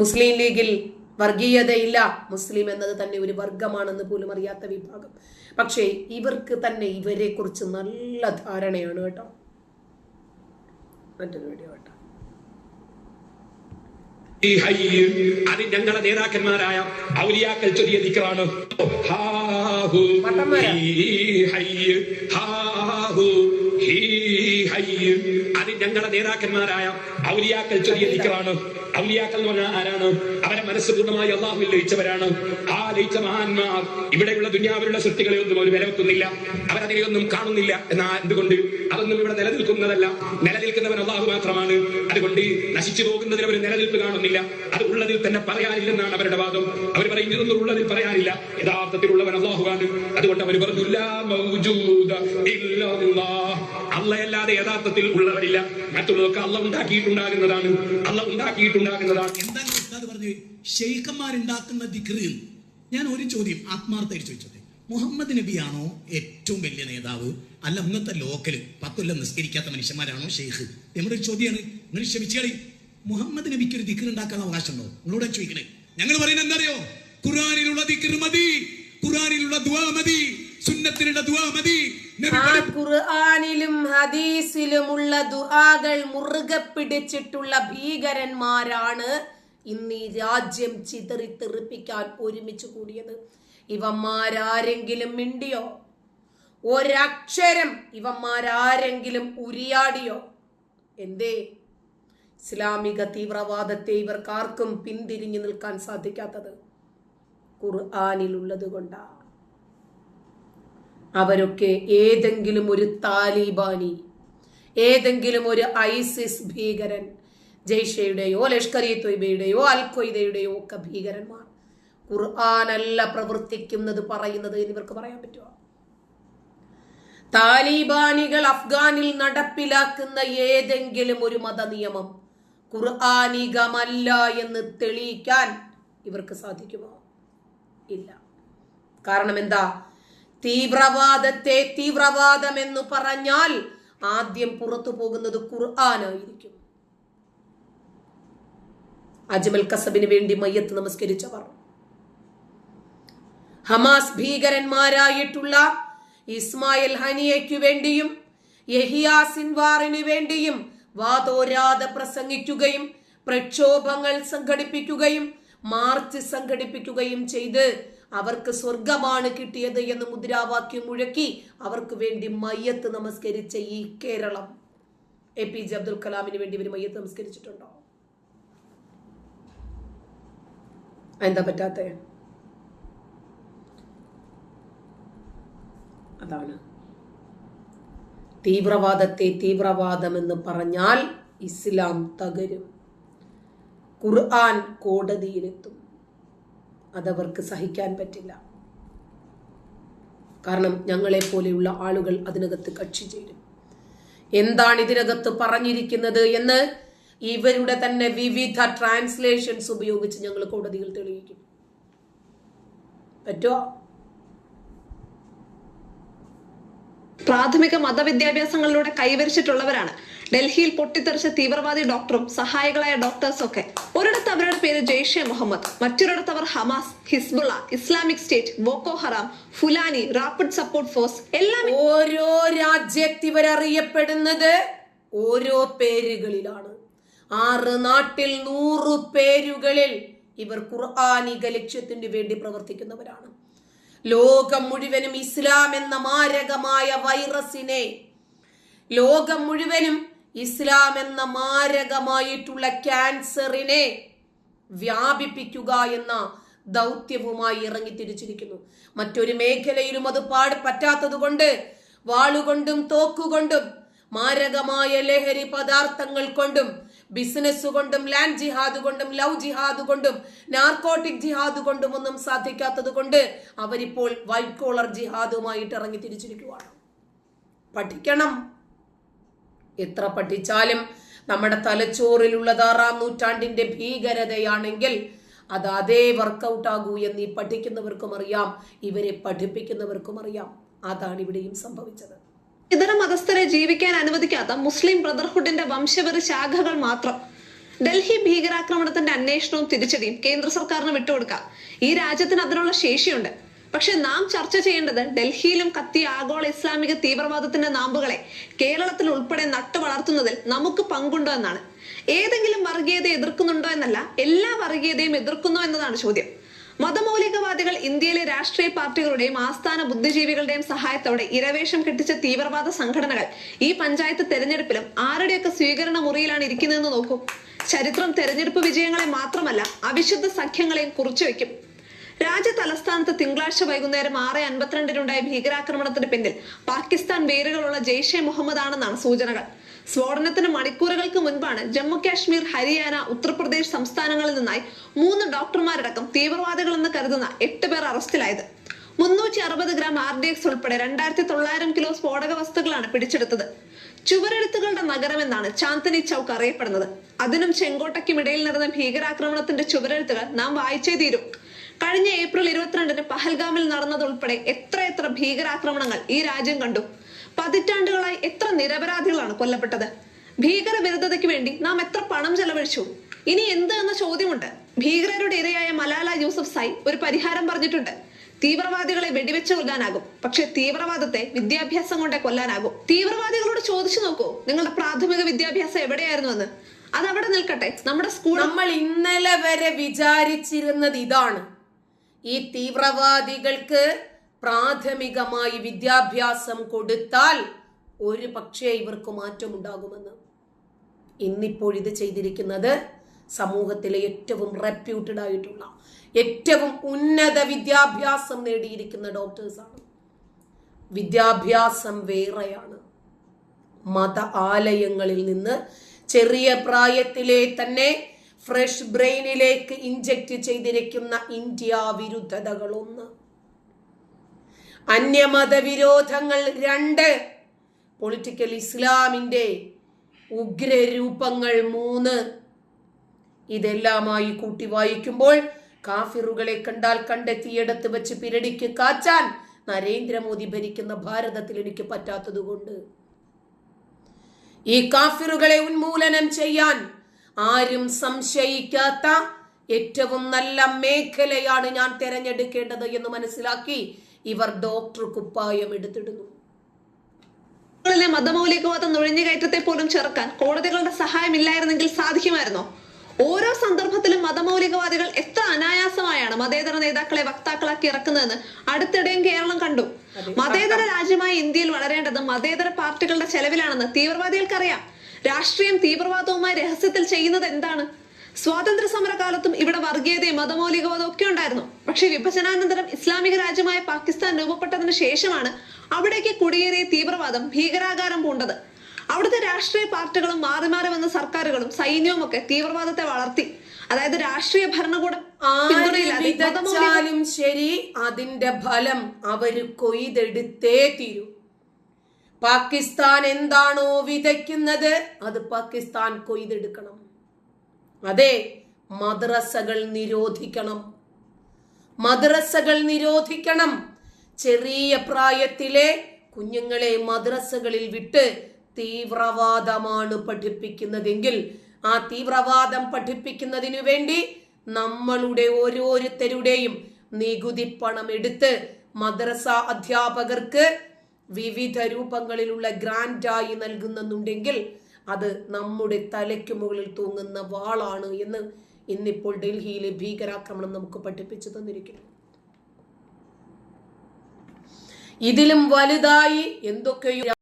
മുസ്ലിം ലീഗിൽ വർഗീയതയില്ല. മുസ്ലിം എന്നത് തന്നെ ഒരു വർഗമാണെന്ന് പോലും അറിയാത്ത വിഭാഗം. പക്ഷേ ഇവർക്ക് തന്നെ ഇവരെ കുറിച്ച് നല്ല ധാരണയാണ് കേട്ടോ. മറ്റൊരു വീഡിയോ കേട്ടോ അത് ഞങ്ങളെ നേതാക്കന്മാരായ ഔലിയാക്കൾ ചൊല്ലിയ ഹാഹു മട്ടന്മാരാ? ഹീ ഹാഹു. ഹീ ഹയ്യ് അത് ഞങ്ങളെ നേതാക്കന്മാരായ ഔലിയാക്കൾ ചൊല്ലിയ ദിക്കറാണ് ഔലിയാക്കൾ എന്ന് പറഞ്ഞാൽ ആരാണ്? അവരെ മനസ്സ് പൂർണമായി അള്ളാഹുവിൽ ലയിച്ചവരാണ്. ആ ലയിച്ച മഹാന്മാർ ഇവിടെയുള്ള ദുനിയാവിലുള്ള സൃഷ്ടികളെ ഒന്നും അവർ വിലവെക്കുന്നില്ല അവരതിനെ ഒന്നും കാണുന്നില്ല. എന്നാ എന്തുകൊണ്ട്? അതൊന്നും ഇവിടെ നിലനിൽക്കുന്നതല്ല. നിലനിൽക്കുന്നവൻ അള്ളാഹു മാത്രമാണ്. അതുകൊണ്ട് നശിച്ചു പോകുന്നതിന് അവർ നിലനിൽപ്പ് കാണുന്നില്ല. അത് ഉള്ളതിൽ തന്നെ പറയാനില്ലെന്നാണ് അവരുടെ വാദം. അവർ പറയും ഇതൊന്നും ഉള്ളതിൽ പറയാനില്ല. യഥാർത്ഥത്തിലുള്ളവൻ അള്ളാഹുവാണ്. അതുകൊണ്ട് അവർ പറഞ്ഞു. അള്ളയല്ലാതെ യഥാർത്ഥത്തിൽ ഉള്ളവരില്ല. മറ്റുള്ളതൊക്കെ അള്ള ഉണ്ടാക്കിയിട്ടുണ്ടാകുന്നതാണ്. അള്ള ഉണ്ടാക്കിയിട്ടുണ്ടാകുന്നതാണ്. എന്താണ് ഉസ്താദ് പറഞ്ഞു ഞാൻ ഒരു ചോദ്യം ആത്മാർത്ഥമായിട്ട് ചോദിച്ചോട്ടെ. മുഹമ്മദ് നബിയാണോ ഏറ്റവും വലിയ നേതാവ്? അല്ല ഇന്നത്തെ ലോക്കൽ പത്തൊല്ലം നിസ്കരിക്കാത്ത മനുഷ്യന്മാരാണോ ഷെയ്ഖ് നമ്മുടെ ഒരു ചോദ്യമാണ്. നിങ്ങൾ ക്ഷമിച്ചാളി. മുഹമ്മദ് നബിക്ക് ഒരു ദിക്ർ ഉണ്ടാക്കാൻ അവകാശമുണ്ടോ? നിങ്ങളോട് ചോദിക്കണേ. ഞങ്ങൾ പറയുന്നത് എന്തറിയോ ഖുറാനിലുള്ള ദിക്ർ മതി. ഖുറാനിലുള്ള ദുആ മതി. സുന്നത്തിലുള്ള ദുആ മതി. ആ ഹദീസിലും ഹദീസിലുമുള്ള ദുആകൾ മുറുകെ പിടിച്ചിട്ടുള്ള ഭീകരന്മാരാണ് ഇന്ന് ഈ രാജ്യം ചിതറി തെറിപ്പിക്കാൻ ഒരുമിച്ച് കൂടിയത്. ഇവന്മാരാരെങ്കിലും മിണ്ടിയോ? ഒരക്ഷരം ഇവന്മാരാരെങ്കിലും ഉരിയാടിയോ? എന്തേ? ഇസ്ലാമിക തീവ്രവാദത്തെ ഇവർക്കാർക്കും പിന്തിരിഞ്ഞു നിൽക്കാൻ സാധിക്കാത്തത് ഖുർആാനിലുള്ളത് കൊണ്ടാണ് അവരൊക്കെ ഏതെങ്കിലും ഒരു താലിബാനി ഏതെങ്കിലും ഒരു ഐസിസ് ഭീകരൻ ജയ്ഷയുടെയോ ലഷ്കർ ഇ തൊയ്ബയുടെയോ അൽ ഒക്കെ ഭീകരന്മാർ. ഖുർആാനല്ല പ്രവർത്തിക്കുന്നത് പറയുന്നത് എന്നിവർക്ക് പറയാൻ പറ്റുമോ? താലിബാനികൾ അഫ്ഗാനിൽ നടപ്പിലാക്കുന്ന ഏതെങ്കിലും ഒരു മതനിയമം ഖുർആാനികമല്ല എന്ന് തെളിയിക്കാൻ ഇവർക്ക് സാധിക്കുമോ? ഇല്ല. കാരണം എന്താ? തീവ്രവാദത്തെ തീവ്രവാദം എന്ന് പറഞ്ഞാൽ ആദ്യം പുറത്തു പോകുന്നത് ഖുർആാനായിരിക്കും. അജ്മൽ കസബിന് വേണ്ടി മയ്യത്ത് നമസ്കരിച്ചവർ. ഹമാസ് ഭീകരന്മാരായിട്ടുള്ള ഇസ്മായിൽ ഹനിയയ്ക്കു വേണ്ടിയും യഹിയ സിൻവാറിനു വേണ്ടിയും വാതോരാതെ പ്രസംഗിക്കുകയും പ്രക്ഷോഭങ്ങൾ സംഘടിപ്പിക്കുകയും മാർച്ച് സംഘടിപ്പിക്കുകയും ചെയ്ത് അവർക്ക് സ്വർഗമാണ് കിട്ടിയത് എന്ന് മുദ്രാവാക്യം മുഴക്കി അവർക്ക് വേണ്ടി മയ്യത്ത് നമസ്കരിച്ച ഈ Keralam. A P J Abdul കലാമിന് വേണ്ടി ഇവർ മയ്യത്ത് നമസ്കരിച്ചിട്ടുണ്ടോ? എന്താ പറ്റാത്ത? അതാണ്. തീവ്രവാദത്തെ തീവ്രവാദമെന്ന് പറഞ്ഞാൽ ഇസ്ലാം തകരും. ഖുർആൻ കോടതിയിലെത്തും. അതവർക്ക് സഹിക്കാൻ പറ്റില്ല. കാരണം ഞങ്ങളെ പോലെയുള്ള ആളുകൾ അതിനകത്ത് കക്ഷി ചേരും. എന്താണ് ഇതിനകത്ത് പറഞ്ഞിരിക്കുന്നത് എന്ന് ഇവരുടെ തന്നെ വിവിധ ട്രാൻസ്ലേഷൻസ് ഉപയോഗിച്ച് ഞങ്ങൾ കോടതിയിൽ തെളിയിക്കും. പറ്റുമോ പ്രാഥമിക മതവിദ്യാഭ്യാസങ്ങളിലൂടെ കൈവരിച്ചിട്ടുള്ളവരാണ്. ഡൽഹിയിൽ പൊട്ടിത്തെറിച്ച തീവ്രവാദി ഡോക്ടറും സഹായികളായ ഡോക്ടേഴ്സും ഒക്കെ. ഒരിടത്ത് അവരുടെ പേര് ജെയ്ഷെ മുഹമ്മദ് മറ്റൊരിടത്ത് അവർ Hamas Hezbollah Islamic State Boko Haram Fulani Rapid Support Force എല്ലാം ഓരോ രാജ്യത്ത് ഇവരറിയപ്പെടുന്നത് ഓരോ പേരുകളിലാണ്. ആറ് നാട്ടിൽ നൂറു പേരുകളിൽ ഇവർ ഖുർആാനിക ലക്ഷ്യത്തിന് വേണ്ടി പ്രവർത്തിക്കുന്നവരാണ്. ലോകം മുഴുവനും ഇസ്ലാം എന്ന മാരകമായ വൈറസിനെ ലോകം മുഴുവനും ഇസ്ലാം എന്ന മാരകമായിട്ടുള്ള ക്യാൻസറിനെ വ്യാപിപ്പിക്കുക എന്ന ദൗത്യവുമായി ഇറങ്ങി തിരിച്ചിരിക്കുന്നു. മറ്റൊരു മേഖലയിലും അത് പാട് പറ്റാത്തത് കൊണ്ട് വാളുകൊണ്ടും തോക്കുകൊണ്ടും മാരകമായ ലഹരി പദാർത്ഥങ്ങൾ കൊണ്ടും ബിസിനസ് കൊണ്ടും ലാൻഡ് ജിഹാദ് കൊണ്ടും ലവ് ജിഹാദ് കൊണ്ടും നാർക്കോട്ടിക് ജിഹാദ് കൊണ്ടും ഒന്നും സാധിക്കാത്തത് കൊണ്ട് അവരിപ്പോൾ വൈറ്റ് കോളർ ജിഹാദുമായിട്ട് ഇറങ്ങി തിരിച്ചിരിക്കുവാണ്. പഠിക്കണം. എത്ര പഠിച്ചാലും നമ്മുടെ തലച്ചോറിലുള്ളത് ആറാം നൂറ്റാണ്ടിന്റെ ഭീകരതയാണെങ്കിൽ അത് അതേ വർക്കൗട്ട് ആകൂ എന്ന് ഈ പഠിക്കുന്നവർക്കും അറിയാം. ഇവരെ പഠിപ്പിക്കുന്നവർക്കും അറിയാം. അതാണ് ഇവിടെയും സംഭവിച്ചത്. ഇതര മതസ്ഥരെ ജീവിക്കാൻ അനുവദിക്കാത്ത മുസ്ലിം ബ്രദർഹുഡിന്റെ വംശവെറി ശാഖകൾ മാത്രം. ഡൽഹി ഭീകരാക്രമണത്തിന്റെ അന്വേഷണവും തിരിച്ചടിയും കേന്ദ്ര സർക്കാരിന് വിട്ടുകൊടുക്കാം. ഈ രാജ്യത്തിന് അതിനുള്ള ശേഷിയുണ്ട്. പക്ഷെ നാം ചർച്ച ചെയ്യേണ്ടത് ഡൽഹിയിലും കത്തി ആഗോള ഇസ്ലാമിക തീവ്രവാദത്തിന്റെ നാമ്പുകളെ കേരളത്തിൽ ഉൾപ്പെടെ നട്ടു വളർത്തുന്നതിൽ നമുക്ക് പങ്കുണ്ടോ എന്നാണ്. ഏതെങ്കിലും വർഗീയത എതിർക്കുന്നുണ്ടോ എന്നല്ല എല്ലാ വർഗീയതയും എതിർക്കുന്നോ എന്നതാണ് ചോദ്യം. മതമൗലികവാദികൾ ഇന്ത്യയിലെ രാഷ്ട്രീയ പാർട്ടികളുടെയും ആസ്ഥാന ബുദ്ധിജീവികളുടെയും സഹായത്തോടെ ഇരവേഷം കെട്ടിച്ച തീവ്രവാദ സംഘടനകൾ ഈ പഞ്ചായത്ത് തെരഞ്ഞെടുപ്പിലും ആരുടെയൊക്കെ സ്വീകരണ മുറിയിലാണ് ഇരിക്കുന്നതെന്ന് നോക്കൂ. ചരിത്രം തെരഞ്ഞെടുപ്പ് വിജയങ്ങളെ മാത്രമല്ല അവിശുദ്ധ സഖ്യങ്ങളെയും കുറിച്ചുവെക്കും രാജ്യ തലസ്ഥാനത്ത് തിങ്കളാഴ്ച വൈകുന്നേരം ആറ് അൻപത്തിരണ്ടിനുണ്ടായ ഭീകരാക്രമണത്തിന് പിന്നിൽ പാകിസ്ഥാൻ വേരുകളുള്ള ജെയ്ഷെ മുഹമ്മദ് ആണെന്നാണ് സൂചനകൾ. സ്ഫോടനത്തിന് മണിക്കൂറുകൾക്ക് മുൻപാണ് ജമ്മു കാശ്മീർ ഹരിയാന ഉത്തർപ്രദേശ് സംസ്ഥാനങ്ങളിൽ നിന്നായി മൂന്ന് ഡോക്ടർമാരടക്കം തീവ്രവാദികളെന്ന് കരുതുന്ന എട്ട് പേർ അറസ്റ്റിലായത്. മുന്നൂറ്റി അറുപത് ഗ്രാം ആർ ഡി എക്സ് ഉൾപ്പെടെ രണ്ടായിരത്തി തൊള്ളായിരം കിലോ സ്ഫോടക വസ്തുക്കളാണ് പിടിച്ചെടുത്തത്. ചുവരെഴുത്തുകളുടെ നഗരമെന്നാണ് ചാന്ദനി ചൌക്ക് അറിയപ്പെടുന്നത്. അതിനും ചെങ്കോട്ടയ്ക്കും ഇടയിൽ നടന്ന ഭീകരാക്രമണത്തിന്റെ ചുവരെഴുത്തുകൾ നാം വായിച്ചേ തീരും. കഴിഞ്ഞ ഏപ്രിൽ ഇരുപത്തിരണ്ടിന് പഹൽഗാമിൽ നടന്നതുൾപ്പെടെ എത്രയെത്ര ഭീകരാക്രമണങ്ങൾ ഈ രാജ്യം കണ്ടു. പതിറ്റാണ്ടുകളായി എത്ര നിരപരാധികളാണ് കൊല്ലപ്പെട്ടത്? ഭീകരവിരുദ്ധതയ്ക്ക് വേണ്ടി നാം എത്ര പണം ചെലവഴിച്ചു? ഇനി എന്ത് എന്ന ചോദ്യമുണ്ട്. ഭീകരരുടെ ഇരയായ മലാല യൂസഫ് സായി ഒരു പരിഹാരം പറഞ്ഞിട്ടുണ്ട്. തീവ്രവാദികളെ വെടിവെച്ച് കൊല്ലാനാകും. പക്ഷെ തീവ്രവാദത്തെ വിദ്യാഭ്യാസം കൊണ്ടേ കൊല്ലാനാകും. തീവ്രവാദികളോട് ചോദിച്ചു നോക്കൂ. നിങ്ങളുടെ പ്രാഥമിക വിദ്യാഭ്യാസം എവിടെയായിരുന്നു എന്ന്. അതവിടെ നിൽക്കട്ടെ. നമ്മുടെ സ്കൂൾ നമ്മൾ ഇന്നലെ വരെ വിചാരിച്ചിരുന്നത് ഇതാണ്. ഈ തീവ്രവാദികൾക്ക് പ്രാഥമികമായി വിദ്യാഭ്യാസം കൊടുത്താൽ ഒരു പക്ഷേ ഇവർക്ക് മാറ്റമുണ്ടാകുമെന്ന്. ഇന്നിപ്പോൾ ഇത് ചെയ്തിരിക്കുന്നത് സമൂഹത്തിലെ ഏറ്റവും റെപ്യൂട്ടഡ് ആയിട്ടുള്ള ഏറ്റവും ഉന്നത വിദ്യാഭ്യാസം നേടിയിരിക്കുന്ന ഡോക്ടേഴ്സാണ് വിദ്യാഭ്യാസം വേറെയാണ്. മത ആലയങ്ങളിൽ നിന്ന് ചെറിയ പ്രായത്തിലെ തന്നെ ഫ്രഷ് ബ്രെയിനിലേക്ക് ഇഞ്ചക്ട് ചെയ്തിരിക്കുന്ന ഇന്ത്യ വിരുദ്ധതകൾ ഒന്ന് അന്യമത വിരോധങ്ങൾ രണ്ട്. പൊളിറ്റിക്കൽ ഇസ്ലാമിന്റെ ഉഗ്രരൂപങ്ങൾ മൂന്ന്. ഇതെല്ലാമായി കൂട്ടി വായിക്കുമ്പോൾ കാഫിറുകളെ കണ്ടാൽ കണ്ടെത്തിയിടത്ത് വെച്ച് പിരടിക്ക് കാച്ചാൻ നരേന്ദ്രമോദി ഭരിക്കുന്ന ഭാരതത്തിൽ എനിക്ക് പറ്റാത്തതുകൊണ്ട് ഈ കാഫിറുകളെ ഉന്മൂലനം ചെയ്യാൻ ആരും സംശയിക്കാത്ത ഏറ്റവും നല്ല മേഖലയാണ് ഞാൻ തിരഞ്ഞെടുക്കേണ്ടത് എന്ന് മനസ്സിലാക്കി ഇവർ ഡോക്ടർ കുപ്പായം എടുത്തിടുന്നു. ിലെ മതമൗലികവാദം നുഴഞ്ഞുകയറ്റത്തെ പോലും ചെറുക്കാൻ കോടതികളുടെ സഹായമില്ലായിരുന്നെങ്കിൽ സാധിക്കുമായിരുന്നോ? ഓരോ സന്ദർഭത്തിലും മതമൗലികവാദികൾ എത്ര അനായാസമായാണ് മതേതര നേതാക്കളെ വക്താക്കളാക്കി ഇറക്കുന്നതെന്ന് അടുത്തിടെയും കേരളം കണ്ടു. മതേതര രാജ്യമായ ഇന്ത്യയിൽ വളരേണ്ടത് മതേതര പാർട്ടികളുടെ ചെലവിലാണെന്ന് തീവ്രവാദികൾക്കറിയാം. രാഷ്ട്രീയം തീവ്രവാദവുമായി രഹസ്യത്തിൽ ചെയ്യുന്നത് എന്താണ്? സ്വാതന്ത്ര്യ സമരകാലത്തും ഇവിടെ വർഗീയതയും മതമൗലികവാദവും ഒക്കെ ഉണ്ടായിരുന്നു. പക്ഷെ വിഭജനാനന്തരം ഇസ്ലാമിക രാജ്യമായ പാകിസ്ഥാൻ രൂപപ്പെട്ടതിന് ശേഷമാണ് അവിടേക്ക് കുടിയേറിയ തീവ്രവാദം ഭീകരാകാരം പൂണ്ടത്. അവിടുത്തെ രാഷ്ട്രീയ പാർട്ടികളും മാറി മാറി വന്ന സർക്കാരുകളും സൈന്യവും ഒക്കെ തീവ്രവാദത്തെ വളർത്തി. അതായത് രാഷ്ട്രീയ ഭരണകൂടം വിതച്ചാലും ശരി അതിന്റെ ഫലം അവർ കൊയ്തെടുത്തേ തീരൂ. പാകിസ്ഥാൻ എന്താണോ വിതയ്ക്കുന്നത് അത് പാകിസ്ഥാൻ കൊയ്തെടുക്കണം. അതെ മദ്രസകൾ നിരോധിക്കണം. മദ്രസകൾ നിരോധിക്കണം. ചെറിയ പ്രായത്തിലെ കുഞ്ഞുങ്ങളെ മദ്രസകളിൽ വിട്ട് തീവ്രവാദമാണ് പഠിപ്പിക്കുന്നതെങ്കിൽ ആ തീവ്രവാദം പഠിപ്പിക്കുന്നതിനു വേണ്ടി നമ്മളുടെ ഓരോരുത്തരുടെയും നികുതി പണം എടുത്ത് മദ്രസ അധ്യാപകർക്ക് വിവിധ രൂപങ്ങളിലുള്ള ഗ്രാൻഡായി നൽകുന്നുണ്ടെങ്കിൽ അത് നമ്മുടെ തലയ്ക്ക് മുകളിൽ തൂങ്ങുന്ന വാളാണ് എന്ന് ഇന്നിപ്പോൾ ഡൽഹിയിലെ ഭീകരാക്രമണം നമുക്ക് പഠിപ്പിച്ചു തന്നിരിക്കുന്നു. ഇതിലും വലുതായി എന്തൊക്കെയോ